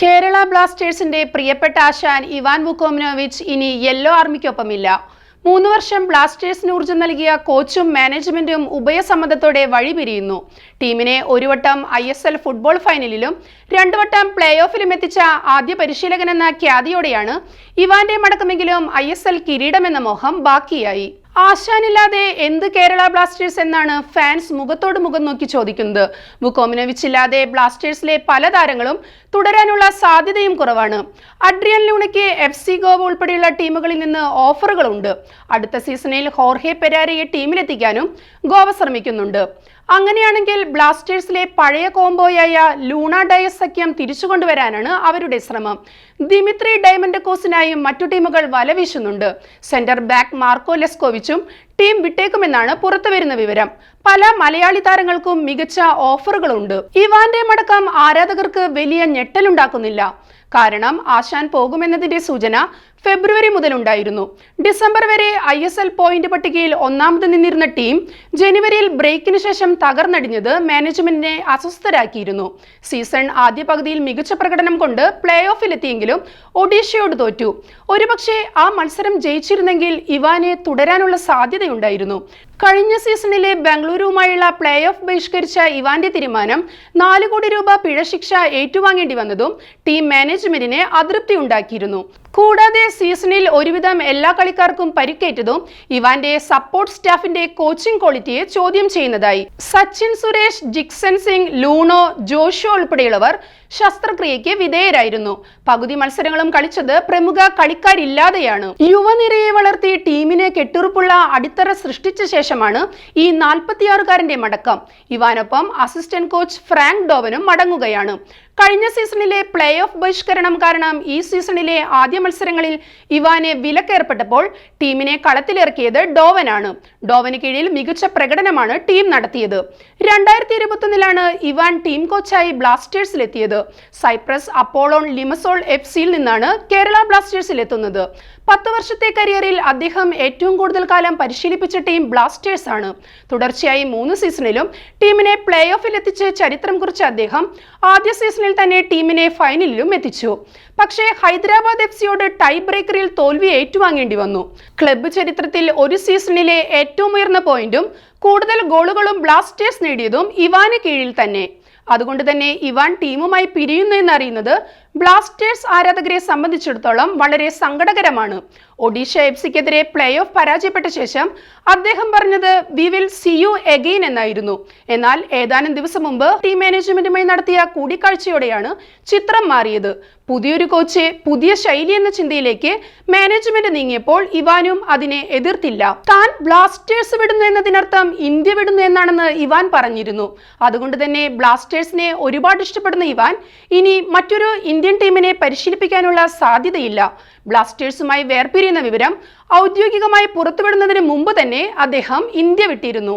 കേരള ബ്ലാസ്റ്റേഴ്സിന്റെ പ്രിയപ്പെട്ട ആശാൻ ഇവാൻ വുക്കോമിനോവിച്ച് ഇനി യെല്ലോ ആർമിക്കൊപ്പമില്ല. മൂന്ന് വർഷം ബ്ലാസ്റ്റേഴ്സിന് ഊർജം നൽകിയ കോച്ചും മാനേജ്മെന്റും ഉഭയസമ്മതത്തോടെ വഴിപിരിയുന്നു. ടീമിനെ ഒരു വട്ടം ഐ എസ് എൽ ഫുട്ബോൾ ഫൈനലിലും രണ്ടു വട്ടം പ്ലേ ഓഫിലും എത്തിച്ച ആദ്യ പരിശീലകനെന്ന ഖ്യാതിയോടെയാണ് ഇവാന്റെ മടക്കമെങ്കിലും ഐ എസ് എൽ കിരീടമെന്ന മോഹം ബാക്കിയായി. ആശാനില്ലാതെ എന്ത് കേരള ബ്ലാസ്റ്റേഴ്സ് എന്നാണ് ഫാൻസ് മുഖത്തോട് മുഖം നോക്കി ചോദിക്കുന്നത്? വുക്കോമിനോവിച്ച് ബ്ലാസ്റ്റേഴ്സിലെ പല താരങ്ങളും തുടരാനുള്ള സാധ്യതയും കുറവാണ്. അഡ്രിയൻ ലൂണയ്ക്ക് എഫ് സി ഗോവ ഉൾപ്പെടെയുള്ള ടീമുകളിൽ നിന്ന് ഓഫറുകളുണ്ട്. അടുത്ത സീസണിൽ ഹോർഹെ പെരാരയെ ടീമിലെത്തിക്കാനും ഗോവ ശ്രമിക്കുന്നുണ്ട്. അങ്ങനെയാണെങ്കിൽ ബ്ലാസ്റ്റേഴ്സിലെ പഴയ കോംബോയായ ലൂണ ഡയസ് സഖ്യം തിരിച്ചുകൊണ്ടുവരാനാണ് അവരുടെ ശ്രമം. ദിമിത്രി ഡയമണ്ട് കോസിനായും മറ്റു ടീമുകൾ വലവീശുന്നുണ്ട് സെന്റർ ബാക്ക് മാർക്കോ ലെസ്കോവിച്ചും ടീം വിട്ടേക്കുമെന്നാണ് പുറത്തുവരുന്ന വിവരം. പല മലയാളി താരങ്ങൾക്കും മികച്ച ഓഫറുകളുണ്ട്. ഇവാന്റെ മടക്കം ആരാധകർക്ക് വലിയ ഞെട്ടലുണ്ടാക്കുന്നില്ല. കാരണം ആശാൻ പോകുമെന്നതിന്റെ സൂചന ഫെബ്രുവരി മുതൽ ഉണ്ടായിരുന്നു ഡിസംബർ വരെ ഐ എസ് എൽ പോയിന്റ് പട്ടികയിൽ ഒന്നാമത് നിന്നിരുന്ന ടീം ജനുവരിയിൽ ബ്രേക്കിന് ശേഷം തകർന്നടിഞ്ഞത് മാനേജ്മെന്റിനെ അസ്വസ്ഥരാക്കിയിരുന്നു. സീസൺ ആദ്യ പകുതിയിൽ മികച്ച പ്രകടനം കൊണ്ട് പ്ലേ ഓഫിലെത്തിയെങ്കിലും ഒഡീഷയോട് തോറ്റു. ഒരുപക്ഷെ ആ മത്സരം ജയിച്ചിരുന്നെങ്കിൽ ഇവാനെ തുടരാനുള്ള സാധ്യതയുണ്ടായിരുന്നു. കഴിഞ്ഞ സീസണിലെ ബംഗളൂരുവുമായുള്ള പ്ലേ ഓഫ് ബഹിഷ്കരിച്ച ഇവാന്റെ തീരുമാനം നാല് കോടി രൂപ പിഴശിക്ഷ ഏറ്റുവാങ്ങേണ്ടി വന്നതും ടീം മാനേജ്മെന്റിനെ അതൃപ്തി ഉണ്ടാക്കിയിരുന്നു. കൂടാതെ സീസണിൽ ഒരുവിധം എല്ലാ കളിക്കാർക്കും പരിക്കേറ്റതും ഇവാന്റെ സപ്പോർട്ട് സ്റ്റാഫിന്റെ കോച്ചിംഗ് ക്വാളിറ്റിയെ ചോദ്യം ചെയ്യുന്നതായി. സച്ചിൻ സുരേഷ് ജിക്സൺ സിംഗ് ലൂണോ ജോഷോ ഉൾപ്പെടെയുള്ളവർ ശസ്ത്രക്രിയയ്ക്ക് വിധേയരായിരുന്നു. പകുതി മത്സരങ്ങളും കളിച്ചത് പ്രമുഖ കളിക്കാരില്ലാതെയാണ്. യുവനിരയെ വളർത്തി ടീമിന് കെട്ടുറപ്പുള്ള അടിത്തറ സൃഷ്ടിച്ച ശേഷമാണ് ഈ നാൽപ്പത്തിയാറുകാരന്റെ മടക്കം. ഇവാനൊപ്പം അസിസ്റ്റന്റ് കോച്ച് ഫ്രാങ്ക് ഡോവനും മടങ്ങുകയാണ്. കഴിഞ്ഞ സീസണിലെ പ്ലേ ഓഫ് ബഹിഷ്കരണം കാരണം ഈ സീസണിലെ ആദ്യ മത്സരങ്ങളിൽ ഇവാനെ വിലക്കേർപ്പെട്ടപ്പോൾ ടീമിനെ കളത്തിലിറക്കിയത് ഡോവനാണ്. ഡോവന് കീഴിൽ മികച്ച പ്രകടനമാണ് ടീം നടത്തിയത്. രണ്ടായിരത്തി ഇരുപത്തൊന്നിലാണ് ഇവാൻ ടീം കോച്ചായി ബ്ലാസ്റ്റേഴ്സിലെത്തിയത്. സൈപ്രസ് അപ്പോളോൺ ലിമസോൾ എഫ് സിയിൽ നിന്നാണ് കേരള ബ്ലാസ്റ്റേഴ്സിൽ എത്തുന്നത് പത്ത് വർഷത്തെ കരിയറിൽ അദ്ദേഹം ഏറ്റവും കൂടുതൽ കാലം പരിശീലിപ്പിച്ച ടീം ബ്ലാസ്റ്റേഴ്സ് ആണ് തുടർച്ചയായി മൂന്ന് സീസണിലും ടീമിനെ പ്ലേ ഓഫിൽ എത്തിച്ച് ചരിത്രം കുറിച്ച അദ്ദേഹം ആദ്യ സീസണിൽ തന്നെ ടീമിനെ ഫൈനലിലും എത്തിച്ചു. പക്ഷേ ഹൈദരാബാദ് എഫ് സിയോട് ടൈ ബ്രേക്കറിൽ തോൽവി ഏറ്റുവാങ്ങേണ്ടി വന്നു. ക്ലബ്ബ് ചരിത്രത്തിൽ ഒരു സീസണിലെ ഏറ്റവും ഉയർന്ന പോയിന്റും കൂടുതൽ ഗോളുകളും ബ്ലാസ്റ്റേഴ്സ് നേടിയതും ഇവാന് കീഴിൽ തന്നെ. അതുകൊണ്ട് തന്നെ ഇവാൻ ടീമുമായി പിരിയുന്നു എന്നറിയുന്നത് ബ്ലാസ്റ്റേഴ്സ് ആരാധകരെ സംബന്ധിച്ചിടത്തോളം വളരെ സങ്കടകരമാണ്. ഒഡീഷ എഫ് സിക്കെതിരെ പ്ലേ ഓഫ് പരാജയപ്പെട്ട ശേഷം അദ്ദേഹം പറഞ്ഞത് we will see you again എന്നായിരുന്നു. എന്നാൽ ഏതാനും ദിവസം മുമ്പ് ടീം മാനേജ്മെന്റുമായി നടത്തിയ കൂടിക്കാഴ്ചയോടെയാണ് ചിത്രം മാറിയത്. പുതിയൊരു കോച്ച് പുതിയ ശൈലി എന്ന ചിന്തയിലേക്ക് മാനേജ്മെന്റ് നീങ്ങിയപ്പോൾ ഇവാനും അതിനെ എതിർത്തില്ല. താൻ ബ്ലാസ്റ്റേഴ്സ് വിടുന്നു എന്നതിനർത്ഥം ഇന്ത്യ വിടുന്നു എന്നാണെന്ന് ഇവാൻ പറഞ്ഞിരുന്നു. അതുകൊണ്ട് തന്നെ ബ്ലാസ്റ്റേഴ്സിനെ ഒരുപാട് ഇഷ്ടപ്പെടുന്ന ഇവാൻ ഇനി മറ്റൊരു ഇന്ത്യൻ ടീമിനെ പരിശീലിപ്പിക്കാനുള്ള സാധ്യതയില്ല. ബ്ലാസ്റ്റേഴ്സുമായി വേർപിരിയുന്ന വിവരം ഔദ്യോഗികമായി പുറത്തുവിടുന്നതിന് മുമ്പ് തന്നെ അദ്ദേഹം ഇന്ത്യ വിട്ടിരുന്നു.